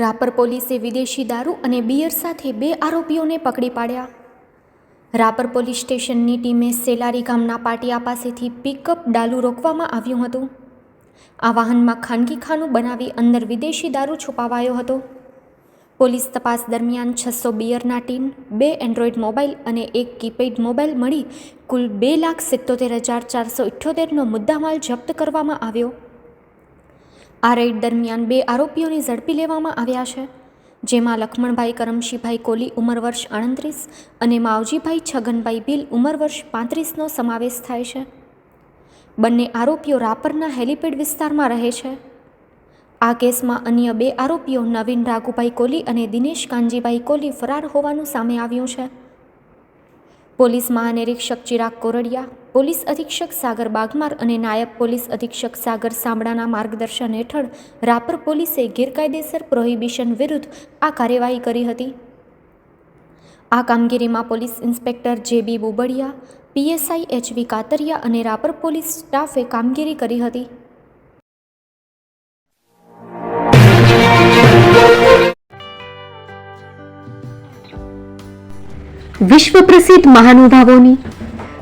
રાપર પોલીસે વિદેશી દારૂ અને બિયર સાથે બે આરોપીઓને પકડી પાડ્યા. રાપર પોલીસ સ્ટેશનની ટીમે સેલારી ગામના પાટિયા પાસેથી પિકઅપ ડાલુ રોકવામાં આવ્યું હતું. આ વાહનમાં ખાનગી ખાનું બનાવી અંદર વિદેશી દારૂ છુપાવાયો હતો. પોલીસ તપાસ દરમિયાન છસો બિયરના ટીન, બે એન્ડ્રોઈડ મોબાઈલ અને એક કીપેડ મોબાઈલ મળી કુલ બે લાખ સિત્તોતેર હજાર ચારસો ઇઠ્યોતેરનો મુદ્દામાલ જપ્ત કરવામાં આવ્યો. આ રેડ દરમિયાન બે આરોપીઓને ઝડપી લેવામાં આવ્યા છે, જેમાં લખમણભાઈ કરમશીભાઈ કોલી ઉંમર વર્ષ આડત્રીસ અને માવજીભાઈ છગનભાઈ બિલ ઉંમર વર્ષ પાંત્રીસનો સમાવેશ થાય છે. બંને આરોપીઓ રાપરના હેલિપેડ વિસ્તારમાં રહે છે. આ કેસમાં અન્ય બે આરોપીઓ નવીન રાઘુભાઈ કોલી અને દિનેશ કાનજીભાઈ કોલી ફરાર હોવાનું સામે આવ્યું છે. પોલીસ મહાનિરીક્ષક ચિરાગ કોરડિયા પોલીસ અધિક્ષક સાગર બાગમાર અને નાયબ પોલીસ અધિક્ષક સાગર સાંબળાના માર્ગદર્શન હેઠળ રાપર પોલીસે ગેરકાયદેસર પ્રોહિબિશન વિરુદ્ધ આ કાર્યવાહી કરી હતી. આ કામગીરીમાં પોલીસ ઇન્સ્પેક્ટર જે બી બોબડિયા, પીએસઆઈ એચવી કાતરિયા અને રાપર પોલીસ સ્ટાફે કામગીરી કરી હતી. વિશ્વ પ્રસિદ્ધ મહાનુભાવોની